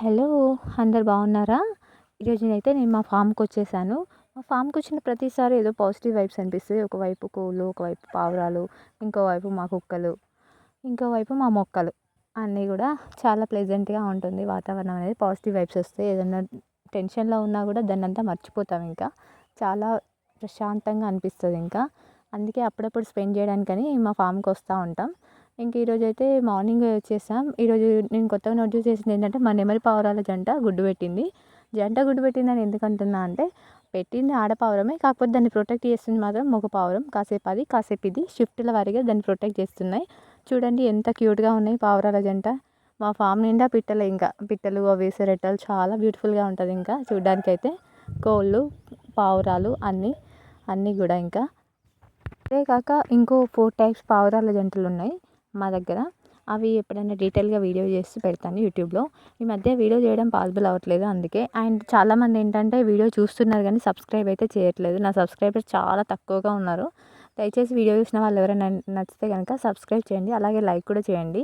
Hello అందరు బాగున్నారా? ఈరోజు నేనైతే నేను మా ఫామ్కి వచ్చేసాను. మా ఫామ్కి వచ్చిన ప్రతిసారి ఏదో పాజిటివ్ వైబ్స్ అనిపిస్తుంది ఒకవైపు కోళ్ళు ఒకవైపు పావురాలు ఇంకోవైపు మా కుక్కలు ఇంకోవైపు మా మొక్కలు. అన్నీ కూడా చాలా ప్లెజెంట్గా ఉంటుంది. వాతావరణం అనేది పాజిటివ్ వైబ్స్ వస్తాయి. ఏదన్నా టెన్షన్లో ఉన్నా కూడా దాన్ని అంతా మర్చిపోతాం ఇంకా. చాలా ప్రశాంతంగా అనిపిస్తుంది ఇంకా. అందుకే అప్పుడప్పుడు స్పెండ్ చేయడానికని మా ఫామ్కి వస్తూ ఉంటాం. ఇంక ఈరోజు అయితే మార్నింగ్ వచ్చేసాం ఈరోజు నేను కొత్తగా నోటీస్ చేసింది ఏంటంటే మా నెమలి పావురాల జంట గుడ్డు పెట్టింది. జంట గుడ్డు పెట్టిందని ఎందుకు అంటున్నా అంటే పెట్టింది ఆడపావురమే కాకపోతే దాన్ని ప్రొటెక్ట్ చేస్తుంది మాత్రం మగ పావురం. కాసేపు అది కాసేపు ఇది షిఫ్ట్ల వారిగా దాన్ని ప్రొటెక్ట్ చేస్తున్నాయి. చూడండి ఎంత క్యూట్గా ఉన్నాయి పావురాల జంట. మా ఫామ్ నిండా పిట్టలు ఇంకా. పిట్టలు అవి రెట్టలు చాలా బ్యూటిఫుల్గా ఉంటుంది ఇంకా చూడడానికైతే. కోళ్ళు పావురాలు అన్నీ అన్నీ కూడా ఇంకా. అంతేకాక ఇంకో ఫోర్ టైప్స్ పావురాల జంటలు ఉన్నాయి. మా దగ్గర. అవి ఎప్పుడైనా డీటెయిల్గా వీడియో చేసి పెడతాను యూట్యూబ్లో. ఈ మధ్య వీడియో చేయడం పాసిబుల్ అవ్వట్లేదు అందుకే. అండ్ చాలామంది ఏంటంటే వీడియో చూస్తున్నారు కానీ సబ్స్క్రైబ్ అయితే చేయట్లేదు. నా సబ్స్క్రైబర్స్ చాలా తక్కువగా ఉన్నారు. దయచేసి వీడియో చూసిన వాళ్ళు ఎవరైనా నచ్చితే కనుక సబ్స్క్రైబ్ చేయండి. అలాగే లైక్ కూడా చేయండి.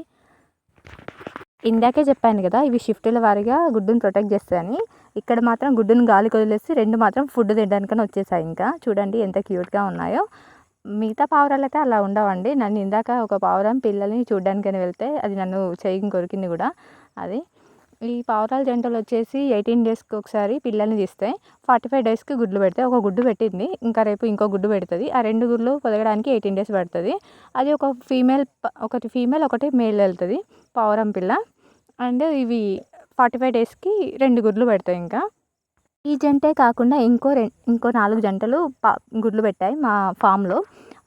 ఇందాకే చెప్పాను కదా ఇవి షిఫ్టుల వారిగా గుడ్డును ప్రొటెక్ట్ చేస్తాయని. ఇక్కడ మాత్రం గుడ్డును గాలి వదిలేసి రెండు మాత్రం ఫుడ్ తినడానికని వచ్చేసాయి ఇంకా. చూడండి ఎంత క్యూట్గా ఉన్నాయో. మిగతా పావురాలు అయితే అలా ఉండవండి. నన్ను ఇందాక ఒక పావురం పిల్లల్ని చూడ్డానికని వెళ్తే అది నన్ను చేయి కొరికింది కూడా అది. ఈ పావురాల జంటలు వచ్చేసి ఎయిటీన్ డేస్కి ఒకసారి పిల్లల్ని తీస్తాయి ఫార్టీ ఫైవ్ డేస్కి గుడ్లు పెడతాయి ఒక గుడ్డు పెట్టింది. ఇంకా రేపు ఇంకో గుడ్డు పెడుతుంది. ఆ రెండు గుడ్లు పొదగడానికి ఎయిటీన్ డేస్ పడుతుంది. అది ఒక ఫీమేల్ ఒకటి ఫీమేల్ ఒకటి మేల్ వెళ్తుంది పావురం పిల్ల. అండ్ ఇవి ఫార్టీ ఫైవ్ డేస్కి రెండు గుడ్లు పెడతాయి ఇంకా. ఈ జంటే కాకుండా ఇంకో రె ఇంకో నాలుగు జంటలు పా గుడ్లు పెట్టాయి మా ఫామ్లో.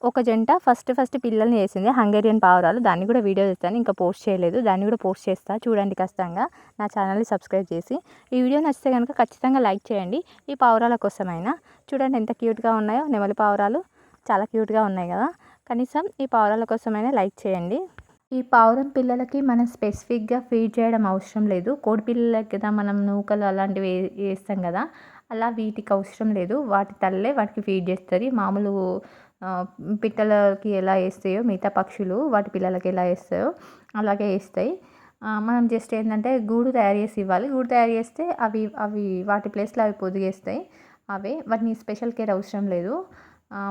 ఒక జంట ఫస్ట్ ఫస్ట్ పిల్లల్ని వేసింది హంగేరియన్ పావురాలు. దాన్ని కూడా వీడియో చేస్తాను ఇంకా పోస్ట్ చేయలేదు. దాన్ని కూడా పోస్ట్ చేస్తా చూడండి ఖచ్చితంగా. నా ఛానల్ని సబ్స్క్రైబ్ చేసి. ఈ వీడియో నచ్చితే కనుక ఖచ్చితంగా లైక్ చేయండి. ఈ పావురాల కోసమైనా. చూడండి ఎంత క్యూట్గా ఉన్నాయో. నెమలి పావురాలు చాలా క్యూట్గా ఉన్నాయి కదా. కనీసం ఈ పావురాల కోసమైనా లైక్ చేయండి. ఈ పావురం పిల్లలకి మనం స్పెసిఫిక్గా ఫీడ్ చేయడం అవసరం లేదు. కోడి పిల్లలకి కదా మనం నూకలు అలాంటివి వేస్తాం కదా అలా వీటికి అవసరం లేదు. వాటి తల్లే వాటికి ఫీడ్ చేస్తుంది. మామూలు పిట్టలకి ఎలా వేస్తాయో మిగతా పక్షులు వాటి పిల్లలకి ఎలా వేస్తాయో అలాగే వేస్తాయి. మనం జస్ట్ ఏంటంటే గూడు తయారు చేసి ఇవ్వాలి. గూడు తయారు చేస్తే అవి అవి వాటి ప్లేస్లో అవి పొదిగేస్తాయి. అవే వాటిని స్పెషల్ కేర్ అవసరం లేదు.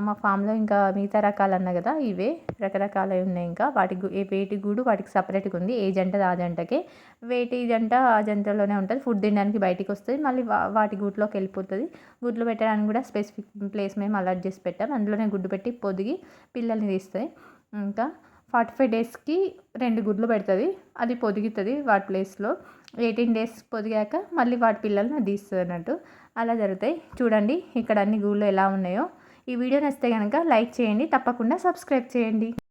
మా ఫామ్లో ఇంకా మిగతా రకాలు అన్నా కదా ఇవే రకరకాలవి ఉన్నాయి ఇంకా. వాటికి వేటి గూడు వాటికి సపరేట్గా ఉంది. ఏ జంట ఆ జంటకి. వేటి జంట ఆ జంటలోనే ఉంటుంది. ఫుడ్ తినడానికి బయటికి వస్తుంది. మళ్ళీ వాటి గూట్లోకి వెళ్ళిపోతుంది. గుడ్లు పెట్టడానికి కూడా స్పెసిఫిక్ ప్లేస్ మేము అలర్ట్ చేసి పెట్టాం. అందులోనే గుడ్డు పెట్టి పొదిగి పిల్లల్ని తీస్తాయి ఇంకా ఫార్టీ ఫైవ్ డేస్కి రెండు గుడ్లు పెడుతుంది. అది పొదుగుతుంది వాటి ప్లేస్లో ఎయిటీన్ డేస్ పొదిగాక మళ్ళీ వాటి పిల్లల్ని తీస్తుంది అన్నట్టు. అలా జరుగుతాయి. చూడండి ఇక్కడ అన్ని గూళ్ళు ఎలా ఉన్నాయో. ఈ వీడియో నచ్చితే కనుక లైక్ చేయండి తప్పకుండా సబ్స్క్రైబ్ చేయండి.